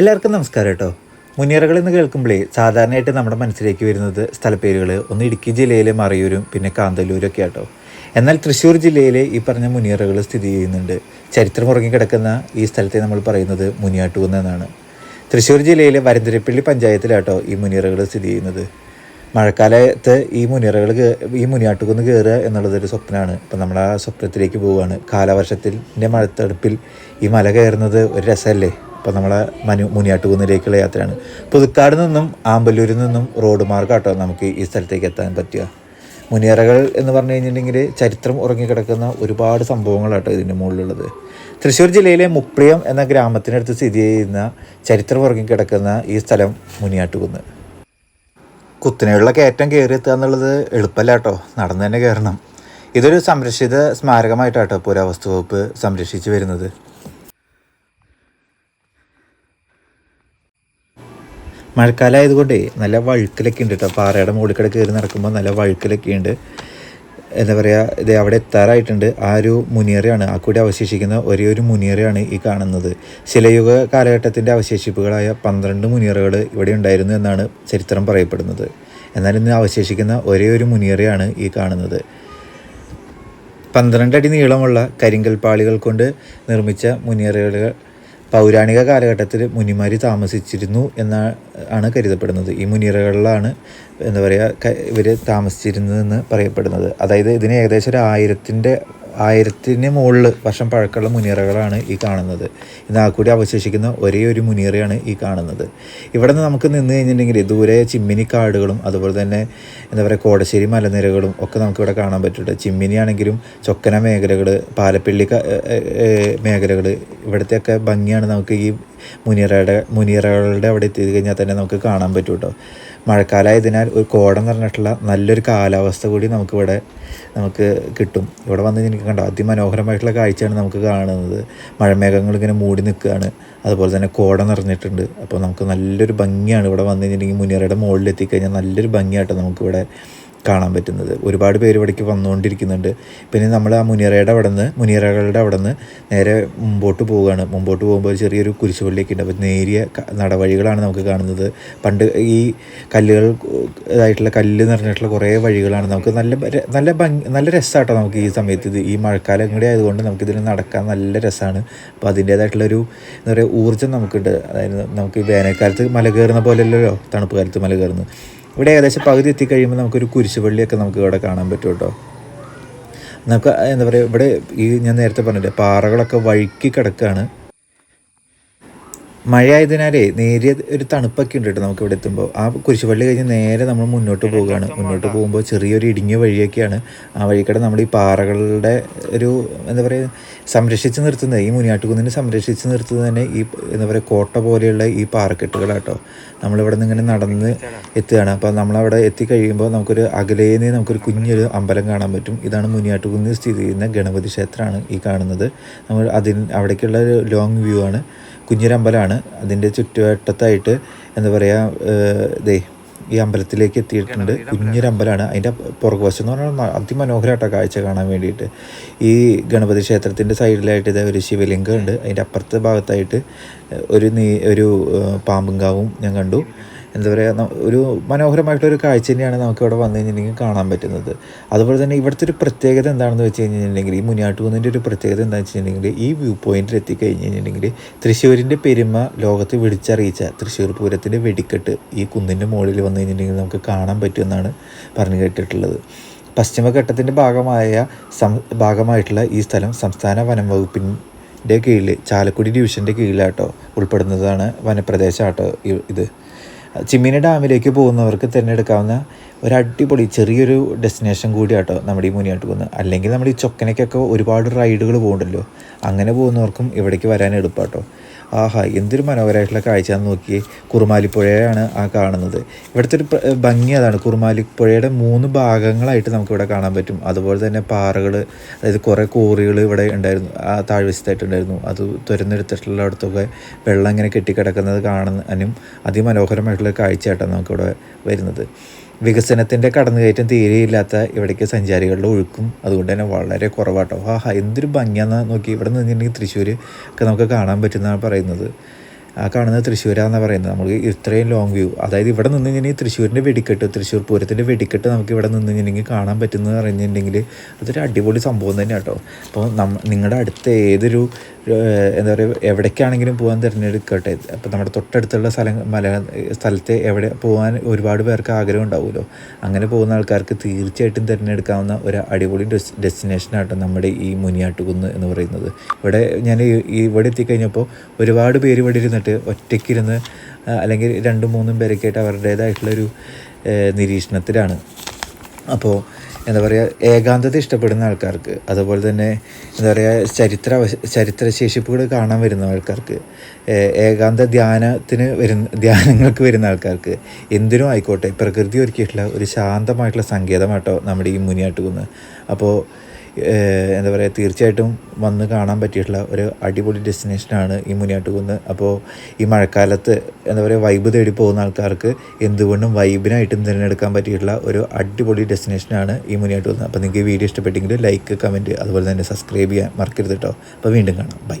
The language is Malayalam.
എല്ലാവർക്കും നമസ്കാരം കേട്ടോ. മുനിയറകൾ എന്ന് കേൾക്കുമ്പോഴേ സാധാരണയായിട്ട് നമ്മുടെ മനസ്സിലേക്ക് വരുന്നത് സ്ഥലപ്പേരുകൾ ഒന്ന് ഇടുക്കി ജില്ലയിലെ മറയൂരും പിന്നെ കാന്തല്ലൂരും ഒക്കെ ആട്ടോ. എന്നാൽ തൃശ്ശൂർ ജില്ലയിലെ ഈ പറഞ്ഞ മുനിയറകൾ സ്ഥിതി ചെയ്യുന്നുണ്ട്. ചരിത്രം ഉറങ്ങിക്കിടക്കുന്ന ഈ സ്ഥലത്തെ നമ്മൾ പറയുന്നത് മുനിയാട്ടുകുന്ന് എന്നാണ്. തൃശ്ശൂർ ജില്ലയിലെ വരന്തരപ്പള്ളി പഞ്ചായത്തിലാട്ടോ ഈ മുനിയറകൾ സ്ഥിതി ചെയ്യുന്നത്. മഴക്കാലത്ത് ഈ മുനിയറകൾ ഈ മുനിയാട്ടുകുന്ന് കയറുക എന്നുള്ളതൊരു സ്വപ്നമാണ്. ഇപ്പം നമ്മൾ ആ സ്വപ്നത്തിലേക്ക് പോവുകയാണ്. കാലവർഷത്തിന്റെ മഴത്തടുപ്പിൽ ഈ മല കയറുന്നത് ഒരു രസമല്ലേ? അപ്പോൾ നമ്മളെ മനു മുനിയാട്ടുകുന്നിലേക്കുള്ള യാത്രയാണ്. പുതുക്കാട് നിന്നും ആമ്പല്ലൂരിൽ നിന്നും റോഡ് മാർഗമാട്ടോ നമുക്ക് ഈ സ്ഥലത്തേക്ക് എത്താൻ പറ്റുക. മുനിയറകൾ എന്ന് പറഞ്ഞു കഴിഞ്ഞിട്ടുണ്ടെങ്കിൽ ചരിത്രം ഉറങ്ങിക്കിടക്കുന്ന ഒരുപാട് സംഭവങ്ങളാട്ടോ ഇതിന്റെ മുകളിലുള്ളത്. തൃശ്ശൂർ ജില്ലയിലെ മുപ്രിയം എന്ന ഗ്രാമത്തിനടുത്ത് സ്ഥിതി ചെയ്യുന്ന ചരിത്രം ഉറങ്ങിക്കിടക്കുന്ന ഈ സ്ഥലം മുനിയാട്ടുകുന്ന്. കുത്തിനെയുള്ള കയറ്റം കയറി എത്തുക എന്നുള്ളത് എളുപ്പമല്ല കേട്ടോ. നടന്നു തന്നെ കയറണം. ഇതൊരു സംരക്ഷിത സ്മാരകമായിട്ടാട്ടോ പുരാവസ്തു വകുപ്പ് സംരക്ഷിച്ചു വരുന്നത്. മഴക്കാലമായതുകൊണ്ടേ നല്ല വഴുക്കലൊക്കെ ഉണ്ട് കേട്ടോ. പാറയുടെ മുകളിൽ കയറി നടക്കുമ്പോൾ നല്ല വഴുക്കലൊക്കെ ഉണ്ട്. എന്താ പറയുക ഇത് അവിടെ എത്താറായിട്ടുണ്ട്. ആ ഒരു മുനിയറയാണ് ആ കൂടി അവശേഷിക്കുന്ന ഒരേ ഒരു മുനിയറയാണ് ഈ കാണുന്നത്. ശിലയുഗ കാലഘട്ടത്തിന്റെ അവശേഷിപ്പുകളായ പന്ത്രണ്ട് മുനിയറകൾ ഇവിടെ ഉണ്ടായിരുന്നു എന്നാണ് ചരിത്രം പറയപ്പെടുന്നത്. എന്നാൽ ഇന്ന് അവശേഷിക്കുന്ന ഒരേ ഒരു മുനിയറയാണ് ഈ കാണുന്നത്. പന്ത്രണ്ടടി നീളമുള്ള കരിങ്കൽ പാളികൾ കൊണ്ട് നിർമ്മിച്ച മുനിയറകൾ പൗരാണിക കാലഘട്ടത്തിൽ മുനിമാർ താമസിച്ചിരുന്നു എന്നാണ് കരുതപ്പെടുന്നത്. ഈ മുനിറകളിലാണ് എന്താ പറയുക ഇവർ താമസിച്ചിരുന്നതെന്ന് പറയപ്പെടുന്നത്. അതായത് ഇതിന് ഏകദേശം ഒരു ആയിരത്തിന്റെ ആയിരത്തിന് മുകളിൽ വർഷം പഴക്കമുള്ള മുനീറകളാണ് ഈ കാണുന്നത്. ഇന്ന് ആക്കൂടി അവശേഷിക്കുന്ന ഒരേ ഒരു മുനീറയാണ് ഈ കാണുന്നത്. ഇവിടെ നിന്ന് നമുക്ക് നിന്ന് കഴിഞ്ഞിട്ടുണ്ടെങ്കിൽ ദൂരെ ചിമ്മിനി കാടുകളും അതുപോലെ തന്നെ എന്താ പറയുക കോടശ്ശേരി മലനിരകളും ഒക്കെ നമുക്കിവിടെ കാണാൻ പറ്റുന്നുണ്ട് ചിമ്മിനി ആണെങ്കിലും ചൊക്കന മേഖലകൾ പാലപ്പള്ളി മേഖലകൾ ഇവിടുത്തെയൊക്കെ ഭംഗിയാണ് നമുക്ക് ഈ മുനിയറയുടെ മുനിറകളുടെ അവിടെ എത്തി കഴിഞ്ഞാൽ തന്നെ നമുക്ക് കാണാൻ പറ്റും കേട്ടോ. മഴക്കാലമായതിനാൽ ഒരു കോടം നിറഞ്ഞിട്ടുള്ള നല്ലൊരു കാലാവസ്ഥ കൂടി നമുക്കിവിടെ നമുക്ക് കിട്ടും. ഇവിടെ വന്ന് എനിക്ക് കണ്ടോ അതിമനോഹരമായിട്ടുള്ള കാഴ്ചയാണ് നമുക്ക് കാണുന്നത്. മഴമേഘങ്ങൾ ഇങ്ങനെ മൂടി നിൽക്കുകയാണ്. അതുപോലെ തന്നെ കോടം നിറഞ്ഞിട്ടുണ്ട്. അപ്പോൾ നമുക്ക് നല്ലൊരു ഭംഗിയാണ് ഇവിടെ വന്നു കഴിഞ്ഞിട്ടുണ്ടെങ്കിൽ മുനിയറയുടെ മുകളിൽ എത്തിക്കഴിഞ്ഞാൽ നല്ലൊരു ഭംഗിയായിട്ട് നമുക്കിവിടെ കാണാൻ പറ്റുന്നത്. ഒരുപാട് പേര് ഇവിടേക്ക് വന്നുകൊണ്ടിരിക്കുന്നുണ്ട്. പിന്നെ നമ്മൾ ആ മുനിയറയുടെ അവിടെ നിന്ന് മുനിയറകളുടെ അവിടെ നിന്ന് നേരെ മുമ്പോട്ട് പോവുകയാണ്. മുമ്പോട്ട് പോകുമ്പോൾ ചെറിയൊരു കുരിശുപള്ളിയൊക്കെ ഉണ്ട്. അപ്പോൾ നേരിയ നടവഴികളാണ് നമുക്ക് കാണുന്നത്. പണ്ട് ഈ കല്ലുകൾ ഇതായിട്ടുള്ള കല്ല് നിറഞ്ഞിട്ടുള്ള കുറേ വഴികളാണ്. നമുക്ക് നല്ല നല്ല ഭംഗി നല്ല രസമാട്ടോ നമുക്ക് ഈ സമയത്ത് ഇത്. ഈ മഴക്കാലം കൂടി ആയതുകൊണ്ട് നമുക്കിതിൽ നടക്കാൻ നല്ല രസമാണ് അപ്പോൾ അതിന്റേതായിട്ടുള്ളൊരു എന്താ പറയുക ഊർജം നമുക്കുണ്ട്. അതായത് നമുക്ക് വേനൽക്കാലത്ത് മല കയറുന്ന പോലെയല്ലല്ലോ തണുപ്പ് കാലത്ത് മല കയറുന്നത്. ഇവിടെ ഏകദേശം പകുതി എത്തിക്കഴിയുമ്പോൾ നമുക്കൊരു കുരിശുപള്ളിയൊക്കെ നമുക്ക് ഇവിടെ കാണാൻ പറ്റും കേട്ടോ. നമുക്ക് എന്താ പറയുക ഇവിടെ ഈ ഞാൻ നേരത്തെ പറഞ്ഞില്ലേ പാറകളൊക്കെ വഴുക്കി കിടക്കുകയാണ് മഴയായതിനാലേ നേരിയ ഒരു തണുപ്പൊക്കെ ഉണ്ട് കേട്ടോ നമുക്ക് ഇവിടെ എത്തുമ്പോൾ ആ കുരിശുപള്ളി കഴിഞ്ഞ് നേരെ നമ്മൾ മുന്നോട്ട് പോവുകയാണ്. മുന്നോട്ട് പോകുമ്പോൾ ചെറിയൊരു ഇടുങ്ങിയ വഴിയൊക്കെയാണ് ആ വഴിക്കടെ നമ്മൾ ഈ പാറകളുടെ ഒരു എന്താ പറയുക സംരക്ഷിച്ച് നിർത്തുന്നത്. ഈ മുനിയാട്ടുകുന്നിനെ സംരക്ഷിച്ച് നിർത്തുന്നത് തന്നെ ഈ എന്താ പറയുക കോട്ട പോലെയുള്ള ഈ പാറക്കെട്ടുകളാട്ടോ. നമ്മളിവിടെ നിന്ന് ഇങ്ങനെ നടന്ന് എത്തുകയാണ്. അപ്പോൾ നമ്മളവിടെ എത്തിക്കഴിയുമ്പോൾ നമുക്കൊരു അകലേന്ന് നമുക്കൊരു കുഞ്ഞൊരു അമ്പലം കാണാൻ പറ്റും. ഇതാണ് മുനിയാട്ടുകുന്നിൽ സ്ഥിതി ചെയ്യുന്ന ഗണപതി ക്ഷേത്രമാണ് ഈ കാണുന്നത്. നമ്മൾ അതിന് അവിടേക്കുള്ള ഒരു ലോങ് വ്യൂ ആണ്. കുഞ്ഞൊരമ്പലമാണ്. അതിന്റെ ചുറ്റുവട്ടത്തായിട്ട് എന്താ പറയുക ദേ ഈ അമ്പലത്തിലേക്ക് എത്തിയിട്ടുണ്ട്. കുഞ്ഞൊരമ്പലമാണ് അതിന്റെ പുറകുവശം എന്ന് പറഞ്ഞാൽ അതിമനോഹരമായിട്ടാണ് കാഴ്ച കാണാൻ വേണ്ടിയിട്ട്. ഈ ഗണപതി ക്ഷേത്രത്തിന്റെ സൈഡിലായിട്ട് ഇതേ ഒരു ശിവലിംഗം ഉണ്ട്. അതിന്റെ അപ്പുറത്തെ ഭാഗത്തായിട്ട് ഒരു നീ ഒരു പാമ്പുങ്കാവും ഞാൻ കണ്ടു. എന്താ പറയുക ഒരു മനോഹരമായിട്ടൊരു കാഴ്ച തന്നെയാണ് നമുക്ക് ഇവിടെ വന്നു കഴിഞ്ഞിട്ടുണ്ടെങ്കിൽ കാണാൻ പറ്റുന്നത്. അതുപോലെ തന്നെ ഇവിടുത്തെ ഒരു പ്രത്യേകത എന്താണെന്ന് വെച്ച് കഴിഞ്ഞിട്ടുണ്ടെങ്കിൽ ഈ മുനിയാട്ടുകുന്നിന്റെ ഒരു പ്രത്യേകത എന്താണെന്ന് വെച്ചിട്ടുണ്ടെങ്കിൽ ഈ വ്യൂ പോയിന്റിൽ എത്തിക്കഴിഞ്ഞ് കഴിഞ്ഞിട്ടുണ്ടെങ്കിൽ തൃശ്ശൂരിന്റെ പെരുമ ലോകത്ത് വിളിച്ചറിയിച്ച തൃശ്ശൂർ പൂരത്തിന്റെ വെടിക്കെട്ട് ഈ കുന്നിന്റെ മുകളിൽ വന്നു കഴിഞ്ഞിട്ടുണ്ടെങ്കിൽ നമുക്ക് കാണാൻ പറ്റുമെന്നാണ് പറഞ്ഞു കേട്ടിട്ടുള്ളത്. പശ്ചിമഘട്ടത്തിന്റെ ഭാഗമായ സം ഭാഗമായിട്ടുള്ള ഈ സ്ഥലം സംസ്ഥാന വനം വകുപ്പിന്റെ കീഴിൽ ചാലക്കുടി ഡിവിഷന്റെ കീഴിലാട്ടോ ഉൾപ്പെടുന്നതാണ് വനപ്രദേശമാട്ടോ ഇത്. ചിമ്മിനി ഡാമിലേക്ക് പോകുന്നവർക്ക് തിരഞ്ഞെടുക്കാവുന്ന ഒരു അടിപൊളി ചെറിയൊരു ഡെസ്റ്റിനേഷൻ കൂടിയാട്ടോ നമ്മുടെ ഈ മുനിയാട്ടുകുന്ന് അല്ലെങ്കിൽ നമ്മുടെ ഈ ചൊക്കനയ്ക്കൊക്കെ ഒരുപാട് റൈഡുകൾ പോകുന്നുണ്ടല്ലോ അങ്ങനെ പോകുന്നവർക്കും ഇവിടേക്ക് വരാൻ എളുപ്പാട്ടോ. ആഹാ എന്തൊരു മനോഹരമായിട്ടുള്ള കാഴ്ചയാണെന്ന് നോക്കി കുറുമാലിപ്പുഴയാണ് ആ കാണുന്നത്. ഇവിടുത്തെ ഒരു ഭംഗി അതാണ്. കുറുമാലിപ്പുഴയുടെ മൂന്ന് ഭാഗങ്ങളായിട്ട് നമുക്കിവിടെ കാണാൻ പറ്റും. അതുപോലെ തന്നെ പാറകൾ അതായത് കുറേ കോറികൾ ഇവിടെ ഉണ്ടായിരുന്നു ആ താഴ്വശത്തായിട്ടുണ്ടായിരുന്നു അത് തുരന്നെടുത്തിട്ടുള്ള അടുത്തൊക്കെ വെള്ളം ഇങ്ങനെ കെട്ടിക്കിടക്കുന്നത് കാണാനും അതിമനോഹരമായിട്ടുള്ള കാഴ്ചയായിട്ടാണ് നമുക്കിവിടെ വരുന്നത്. വികസനത്തിന്റെ കടന്നുകയറ്റം തീരെയില്ലാത്ത ഇവിടേക്ക് സഞ്ചാരികളുടെ ഒഴുക്കും അതുകൊണ്ട് തന്നെ വളരെ കുറവാട്ടോ. ആഹാ എന്തൊരു ഭംഗിയാന്ന് നോക്കി. ഇവിടെ നിന്നിട്ടുണ്ടെങ്കിൽ തൃശ്ശൂർ ഒക്കെ നമുക്ക് കാണാൻ പറ്റുന്നതാണ് പറയുന്നത്. ആ കാണുന്നത് തൃശ്ശൂരാന്ന് പറയുന്നത്. നമുക്ക് ഇത്രയും ലോങ് വ്യൂ അതായത് ഇവിടെ നിന്ന് കഴിഞ്ഞാൽ തൃശ്ശൂരിന്റെ വെടിക്കെട്ട് തൃശ്ശൂർ പൂരത്തിന്റെ വെടിക്കെട്ട് നമുക്ക് ഇവിടെ നിന്ന് കഴിഞ്ഞിട്ടുണ്ടെങ്കിൽ കാണാൻ പറ്റുന്നത് പറഞ്ഞിട്ടുണ്ടെങ്കിൽ അതൊരു അടിപൊളി സംഭവം തന്നെ കേട്ടോ അപ്പോൾ നമ്മ നിങ്ങളുടെ അടുത്ത ഏതൊരു എന്താ പറയുക എവിടേക്കാണെങ്കിലും പോകാൻ തിരഞ്ഞെടുക്കട്ടെ. അപ്പോൾ നമ്മുടെ തൊട്ടടുത്തുള്ള സ്ഥലം മല സ്ഥലത്തെ എവിടെ പോകാൻ ഒരുപാട് പേർക്ക് ആഗ്രഹം ഉണ്ടാവുമല്ലോ അങ്ങനെ പോകുന്ന ആൾക്കാർക്ക് തീർച്ചയായിട്ടും തിരഞ്ഞെടുക്കാവുന്ന ഒരു അടിപൊളി ഡെസ് ഡെസ്റ്റിനേഷനാട്ടോ നമ്മുടെ ഈ മുനിയാട്ടുകുന്ന് എന്ന് പറയുന്നത്. ഇവിടെ ഞാൻ ഇവിടെ എത്തിക്കഴിഞ്ഞപ്പോൾ ഒരുപാട് പേര് ഇവിടെ ഇരുന്നിട്ട് ഒറ്റയ്ക്കിരുന്ന് അല്ലെങ്കിൽ രണ്ടും മൂന്നും പേരൊക്കെ ആയിട്ട് അവരുടേതായിട്ടുള്ളൊരു നിരീക്ഷണത്തിലാണ്. അപ്പോൾ എന്താ പറയുക ഏകാന്തത ഇഷ്ടപ്പെടുന്ന ആൾക്കാർക്ക് അതുപോലെ തന്നെ എന്താ പറയുക ചരിത്ര ചരിത്രശേഷിപ്പുകൾ കാണാൻ വരുന്ന ആൾക്കാർക്ക് ഏകാന്ത ധ്യാനത്തിന് വരുന്ന ധ്യാനങ്ങൾക്ക് വരുന്ന ആൾക്കാർക്ക് എന്തിനും ആയിക്കോട്ടെ പ്രകൃതി ഒരുക്കിയിട്ടുള്ള ഒരു ശാന്തമായിട്ടുള്ള സങ്കേതമാട്ടോ നമ്മുടെ ഈ മുനിയാട്ടുകുന്ന്. അപ്പോൾ എന്താ പറയുക തീർച്ചയായിട്ടും വന്ന് കാണാൻ പറ്റിയിട്ടുള്ള ഒരു അടിപൊളി ഡെസ്റ്റിനേഷനാണ് ഈ മുനിയാട്ടുകുന്ന്. അപ്പോൾ ഈ മഴക്കാലത്ത് എന്താ പറയുക വൈബ് തേടി പോകുന്ന ആൾക്കാർക്ക് എന്തുകൊണ്ടും വൈബിനായിട്ടും തിരഞ്ഞെടുക്കാൻ പറ്റിയിട്ടുള്ള ഒരു അടിപൊളി ഡെസ്റ്റിനേഷനാണ് ഈ മുനിയാട്ടുകുന്ന്. അപ്പോൾ നിങ്ങൾക്ക് ഈ വീഡിയോ ഇഷ്ടപ്പെട്ടെങ്കിൽ ലൈക്ക് കമന്റ് അതുപോലെ തന്നെ സബ്സ്ക്രൈബ് ചെയ്യാൻ മറക്കരുത് കേട്ടോ അപ്പോൾ വീണ്ടും കാണാം. ബൈ